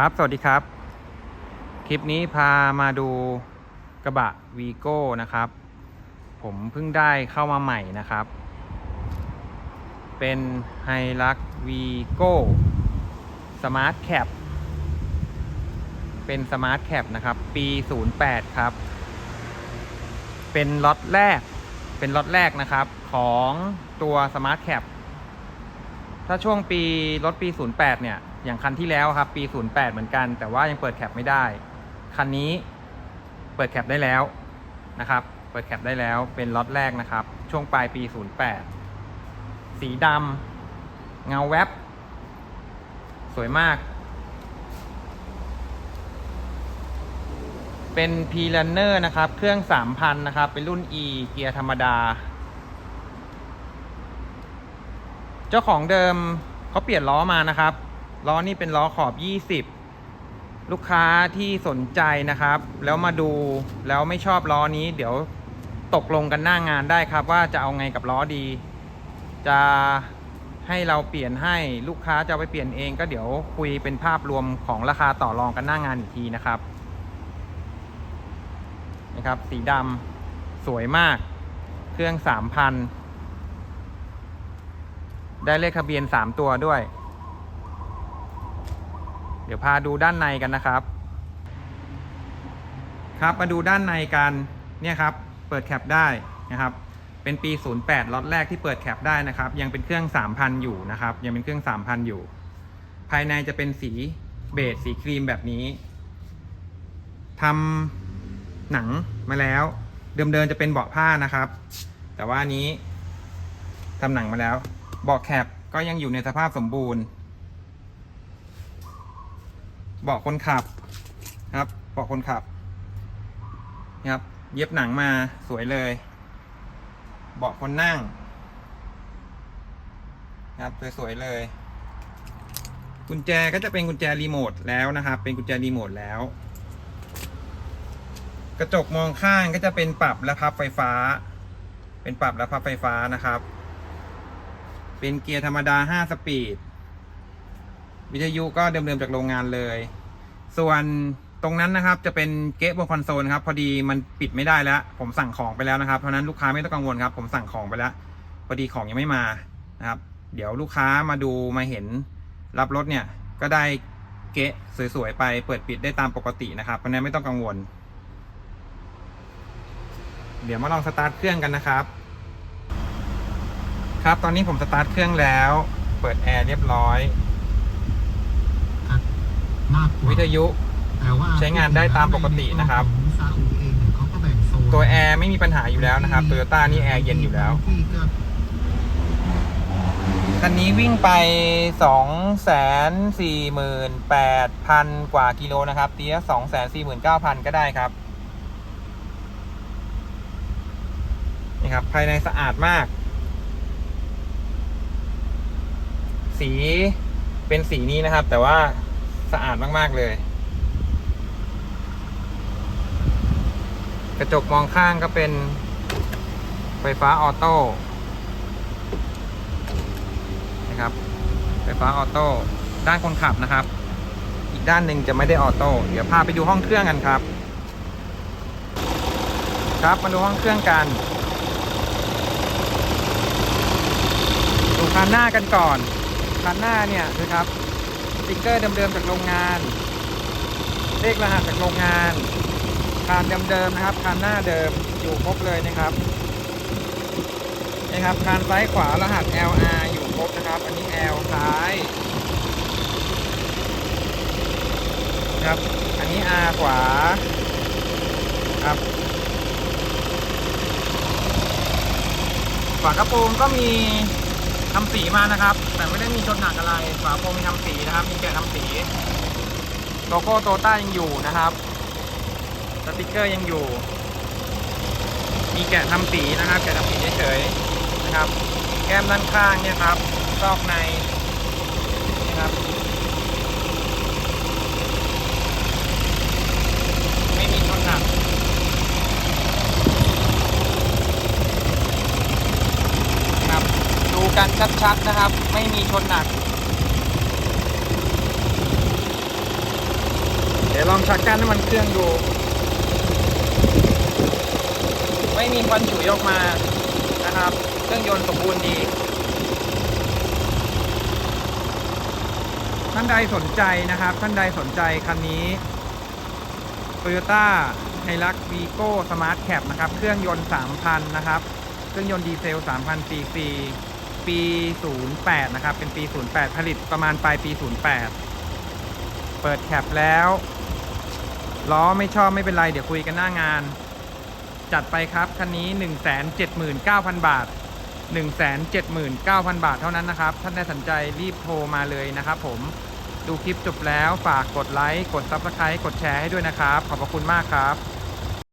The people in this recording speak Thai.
ครับ สวัสดีครับ คลิปนี้พามาดูกระบะวีโก้นะครับ ผมเพิ่งได้เข้ามาใหม่นะครับ เป็นไฮลักวีโก้สมาร์ทแคปเป็นสมาร์ทแคปนะครับ ปี 08 ครับ เป็นล็อตแรก เป็นล็อตแรกนะครับ ของตัวสมาร์ทแคป ถ้าช่วงปีรถปี 08 เนี่ย อย่างคันที่แล้วครับ ปี 08 เหมือนกัน แต่ว่ายังเปิดแคปไม่ได้ คันนี้เปิดแคปได้แล้วนะครับ เปิดแคปได้แล้วเป็นล็อตแรกนะครับ ช่วงปลายปี 08 สีดำเงาแวบ สวยมาก เป็น P Runner นะครับ เครื่อง 3,000 นะครับ เป็นรุ่น E เกียร์ธรรมดา เจ้าของเดิมเขาเปลี่ยนล้อมานะครับ ล้อนี่เป็นล้อขอบ 20 ลูกค้าที่สนใจนะครับ แล้วมาดูแล้วไม่ชอบล้อนี้ เดี๋ยวตกลงกันหน้างานได้ครับ ว่าจะเอาไงกับล้อดี จะให้เราเปลี่ยนให้ลูกค้าจะไปเปลี่ยนเองก็เดี๋ยวคุยเป็นภาพรวมของราคาต่อรองกันหน้างานอีกทีนะครับนะครับ สีดำสวยมาก เครื่อง 3,000 ได้เลขทะเบียนสามตัวด้วย เดี๋ยวพาดูด้านในกันนะครับ ครับมาดูด้านในกันเนี่ยครับ เปิดแคปได้นะครับ เป็นปี 08ล็อตแรกที่เปิดแคปได้นะครับ ยังเป็นเครื่อง 3,000 อยู่นะครับ ยังเป็นเครื่อง 3,000 อยู่ ภายในจะเป็นสีเบจสีครีมแบบนี้ทำหนังมาแล้ว เดิมๆจะเป็นเบาะผ้านะครับ แต่ว่านนี้ทำหนังมาแล้ว เบาะแคปก็ยังอยู่ในสภาพสมบูรณ์ เบาะคนขับครับ เบาะคนขับครับ เย็บหนังมาสวยเลย เบาะคนนั่งครับสวยๆเลย กุญแจก็จะเป็นกุญแจรีโมทแล้วนะครับ เป็นกุญแจรีโมทแล้ว กระจกมองข้างก็จะเป็นปรับและพับไฟฟ้า เป็นปรับและพับไฟฟ้านะครับ เป็นเกียร์ธรรมดา 5 สปีด วิทยุก็เดิมๆจากโรงงานเลย ส่วนตรงนั้นนะครับจะเป็นเก๊ะบนคอนโซลครับ พอดีมันปิดไม่ได้แล้ว ผมสั่งของไปแล้วนะครับ เพราะนั้นลูกค้าไม่ต้องกังวลครับ ผมสั่งของไปแล้ว พอดีของยังไม่มานะครับ เดี๋ยวลูกค้ามาดูมาเห็นรับรถเนี่ยก็ได้เก๊ะสวยๆไปเปิดปิดได้ตามปกตินะครับ เพราะนั้นไม่ต้องกังวล เดี๋ยวมาลองสตาร์ทเครื่องกันนะครับ ครับ ตอนนี้ผมสตาร์ทเครื่องแล้ว เปิดแอร์เรียบร้อยมากกว่าวิทยุแต่ว่าใช้งานได้ตามปกตินะครับของซาอุเองเนี่ยเขาก็แบ่งโซนตัวแอร์ไม่มีปัญหาอยู่แล้วนะครับโตโยต้านี่แอร์เย็นอยู่แล้วที่ก็คันนี้วิ่งไปสองแสนสี่หมื่นแปดพันกว่ากิโลนะครับ เตี้ยสองแสนสี่หมื่นเก้าพันก็ได้ครับ นี่ครับ ภายในสะอาดมาก สีเป็นสีนี้นะครับ แต่ว่าสะอาดมาก ๆ เลย กระจกมองข้างก็เป็นไฟฟ้าออโต้นะครับ ไฟฟ้าออโต้ด้านคนขับนะครับ อีกด้านหนึ่งจะไม่ได้ออโต้เดี๋ยวพาไปดูห้องเครื่องกันครับ ครับมาดูห้องเครื่องกันดูคันหน้ากันก่อน คันหน้าเนี่ยนะครับสติ๊กเกอร์เดิมๆจากโรงงาน เลขรหัสจากโรงงานคานเดิมๆนะครับคานหน้าเดิมอยู่ครบเลยนะครับนะครับคานซ้ายขวารหัส LR อยู่ครบนะครับ อันนี้ L ซ้ายนะครับอันนี้ R ขวาครับฝากระโปรงก็มี ทำสีมานะครับ แต่ไม่ได้มีชนหนักอะไรฝาโปรงมีทำสีนะครับ มีแกะทำสีโลโก้โตต้ายังอยู่นะครับสติกเกอร์ยังอยู่ มีแกะทำสีนะครับ แกะทำสีเฉยๆนะครับ แก้มด้านข้างเนี่ยครับซอกในนะครับ ไม่มีชนหนักครับ ดู กันชัดๆนะครับ ไม่มีชนหนัก เดี๋ยวลองชักกั้นน้มันเครื่องดู ไม่มีควันฉุยออกมานะครับ เครื่องยนต์สมบูรณ์ดีท่านใดสนใจนะครับ ท่านใดสนใจคันนี้ Toyota h i l u x Vigo Smart Cap นะครับ เครื่องยนต์ 3,000 นะครับ เครื่องยนต์ดีเซล 3,000 cc ปี 08 นะครับ เป็นปี 08 ผลิตประมาณปลายปี 08 เปิดแคปแล้ว ล้อไม่ชอบไม่เป็นไร เดี๋ยวคุยกันหน้างาน จัดไปครับ คันนี้ 179,000 บาท 179,000 บาทเท่านั้นนะครับ ท่านใดสนใจรีบโทรมาเลยนะครับผม ดูคลิปจบแล้วฝากกดไลค์ กด Subscribe กดแชร์ให้ด้วยนะครับ ขอบพระคุณมากครับ